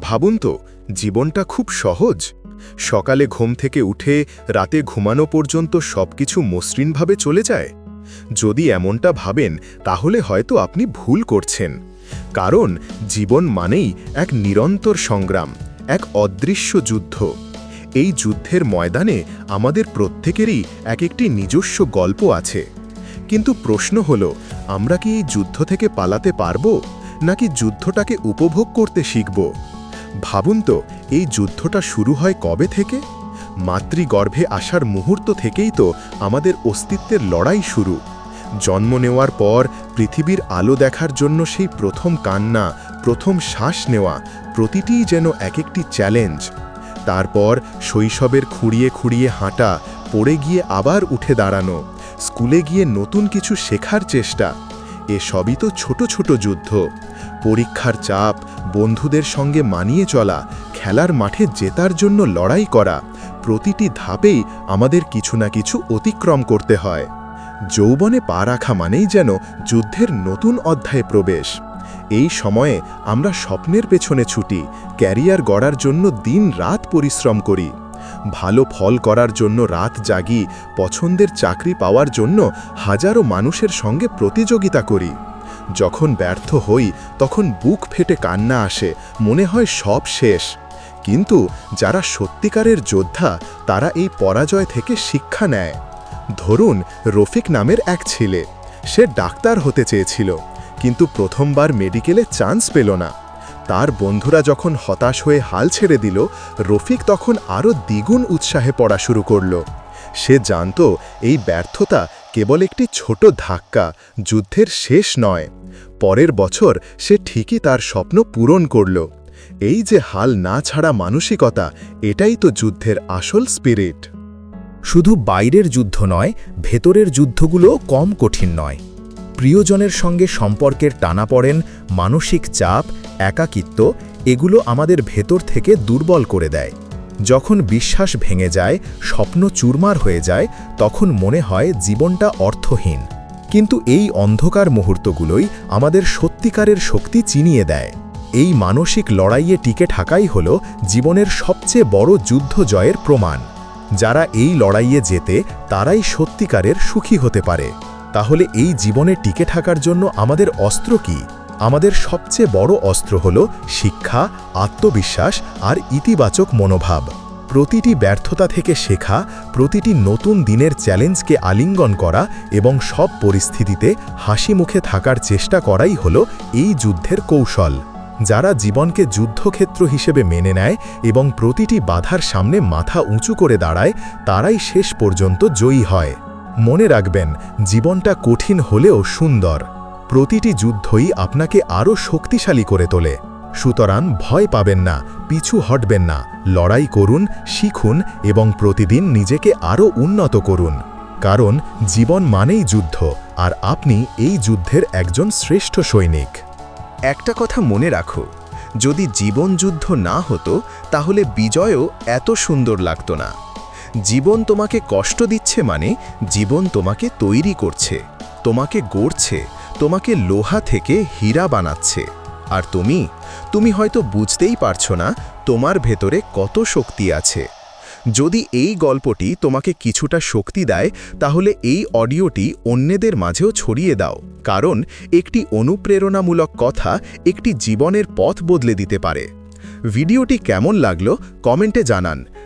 ভাবুন তো, জীবনটা খুব সহজ। সকালে ঘুম থেকে উঠে রাতে ঘুমানো পর্যন্ত সবকিছু মসৃণভাবে চলে যায়। যদি এমনটা ভাবেন, তাহলে হয়তো আপনি ভুল করছেন। কারণ জীবন মানেই এক নিরন্তর সংগ্রাম, এক অদৃশ্য যুদ্ধ। এই যুদ্ধের ময়দানে আমাদের প্রত্যেকেরই এক একটি নিজস্ব গল্প আছে। কিন্তু প্রশ্ন হল, আমরা কি এই যুদ্ধ থেকে পালাতে পারব? নাকি যুদ্ধটাকে উপভোগ করতে শিখব? ভাবুন তো, এই যুদ্ধটা শুরু হয় কবে থেকে? মাতৃগর্ভে আসার মুহূর্ত থেকেই তো আমাদের অস্তিত্বের লড়াই শুরু। জন্ম নেওয়ার পর পৃথিবীর আলো দেখার জন্য সেই প্রথম কান্না, প্রথম শ্বাস নেওয়া প্রতিটিই যেন এক একটি চ্যালেঞ্জ। তারপর শৈশবের খুঁড়িয়ে খুঁড়িয়ে হাঁটা, পড়ে গিয়ে আবার উঠে দাঁড়ানো, স্কুলে গিয়ে নতুন কিছু শেখার চেষ্টা। এসবই তো ছোট ছোট যুদ্ধ। পরীক্ষার চাপ, বন্ধুদের সঙ্গে মানিয়ে চলা, খেলার মাঠে জেতার জন্য লড়াই করা, প্রতিটি ধাপেই আমাদের কিছু না কিছু অতিক্রম করতে হয়। যৌবনে পা রাখা মানেই যেন যুদ্ধের নতুন অধ্যায়ে প্রবেশ। এই সময়ে আমরা স্বপ্নের পেছনে ছুটি, ক্যারিয়ার গড়ার জন্য দিন রাত পরিশ্রম করি। ভালো ফল করার জন্য রাত জাগি, পছন্দের চাকরি পাওয়ার জন্য হাজারো মানুষের সঙ্গে প্রতিযোগিতা করি। যখন ব্যর্থ হই, তখন বুক ফেটে কান্না আসে, মনে হয় সব শেষ। কিন্তু যারা সত্যিকারের যোদ্ধা, তারা এই পরাজয় থেকে শিক্ষা নেয়। ধরুন, রফিক নামের এক ছেলে। সে ডাক্তার হতে চেয়েছিল, কিন্তু প্রথমবার মেডিকেলে চান্স পেল না। তার বন্ধুরা যখন হতাশ হয়ে হাল ছেড়ে দিল, রফিক তখন আরও দ্বিগুণ উৎসাহে পড়া শুরু করল। সে জানত এই ব্যর্থতা কেবল একটি ছোট ধাক্কা, যুদ্ধের শেষ নয়। পরের বছর সে ঠিকই তার স্বপ্ন পূরণ করল। এই যে হাল না ছাড়া মানসিকতা, এটাই তো যুদ্ধের আসল স্পিরিট শুধু বাইরের যুদ্ধ নয়, ভেতরের যুদ্ধগুলো কম কঠিন নয়। প্রিয়জনের সঙ্গে সম্পর্কের টানাপড়েন মানসিক চাপ, একাকিত্ব, এগুলো আমাদের ভেতর থেকে দুর্বল করে দেয়। যখন বিশ্বাস ভেঙে যায়, স্বপ্ন চুরমার হয়ে যায়, তখন মনে হয় জীবনটা অর্থহীন। কিন্তু এই অন্ধকার মুহূর্তগুলোই আমাদের সত্যিকারের শক্তি চিনিয়ে দেয়। এই মানসিক লড়াইয়ে টিকে থাকাই হল জীবনের সবচেয়ে বড় যুদ্ধ জয়ের প্রমাণ। যারা এই লড়াইয়ে যেতে তারাই সত্যিকারের সুখী হতে পারে। তাহলে এই জীবনে টিকে থাকার জন্য আমাদের অস্ত্র কি? আমাদের সবচেয়ে বড় অস্ত্র হল শিক্ষা, আত্মবিশ্বাস আর ইতিবাচক মনোভাব। প্রতিটি ব্যর্থতা থেকে শেখা, প্রতিটি নতুন দিনের চ্যালেঞ্জকে আলিঙ্গন করা এবং সব পরিস্থিতিতে হাসি মুখে থাকার চেষ্টা করাই হল এই যুদ্ধের কৌশল। যারা জীবনকে যুদ্ধক্ষেত্র হিসেবে মেনে নেয় এবং প্রতিটি বাধার সামনে মাথা উঁচু করে দাঁড়ায়, তারাই শেষ পর্যন্ত জয়ী হয়। মনে রাখবেন, জীবনটা কঠিন হলেও সুন্দর। প্রতিটি যুদ্ধই আপনাকে আরও শক্তিশালী করে তোলে। সুতরাং ভয় পাবেন না, পিছু হটবেন না। লড়াই করুন, শিখুন এবং প্রতিদিন নিজেকে আরও উন্নত করুন। কারণ জীবন মানেই যুদ্ধ, আর আপনি এই যুদ্ধের একজন শ্রেষ্ঠ সৈনিক। একটা কথা মনে রাখো, যদি জীবন যুদ্ধ না হতো, তাহলে বিজয়ও এত সুন্দর লাগতো না। জীবন তোমাকে কষ্ট দিচ্ছে মানে জীবন তোমাকে তৈরি করছে, তোমাকে গড়ছে, তোমাকে লোহা থেকে হীরা বানাচ্ছে। আর তুমি তুমি হয়তো বুঝতেই পারছ না তোমার ভেতরে কত শক্তি আছে। যদি এই গল্পটি তোমাকে কিছুটা শক্তি দেয়, তাহলে এই অডিওটি অন্যদের মাঝেও ছড়িয়ে দাও, কারণ একটি অনুপ্রেরণামূলক কথা একটি জীবনের পথ বদলে দিতে পারে। ভিডিওটি কেমন লাগল কমেন্টে জানান